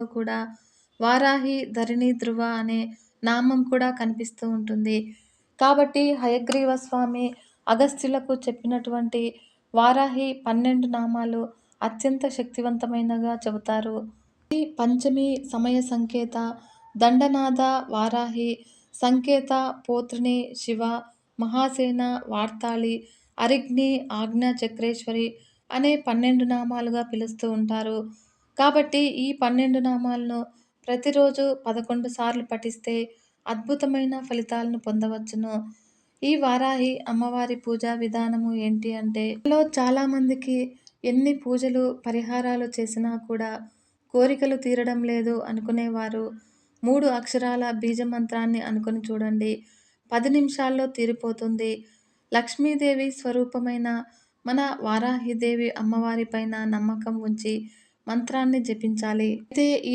కూడా వారాహి ధరణి ధ్రువ అనే నామం కూడా కనిపిస్తూ ఉంటుంది. కాబట్టి హయగ్రీవ స్వామి అగస్త్యులకు చెప్పినటువంటి వారాహి పన్నెండు నామాలు అత్యంత శక్తివంతమైనగా చెబుతారు. ఈ పంచమి సమయ సంకేత దండనాథ వారాహి సంకేత పోత్రిని శివ మహాసేన వార్తాళి అరిగ్ని ఆజ్ఞా చక్రేశ్వరి అనే పన్నెండు నామాలుగా పిలుస్తూ ఉంటారు. కాబట్టి ఈ పన్నెండు నామాలను ప్రతిరోజు పదకొండు సార్లు పఠిస్తే అద్భుతమైన ఫలితాలను పొందవచ్చును. ఈ వారాహి అమ్మవారి పూజా విధానము ఏంటి అంటే లో చాలామందికి ఎన్ని పూజలు పరిహారాలు చేసినా కూడా కోరికలు తీరడం లేదు అనుకునేవారు. మూడు అక్షరాల బీజ మంత్రాన్ని అనుకుని చూడండి. పది నిమిషాల్లో తీరిపోతుంది. లక్ష్మీదేవి స్వరూపమైన మన వారాహిదేవి అమ్మవారి పైన నమ్మకం ఉంచి మంత్రాన్ని జపించాలి. అయితే ఈ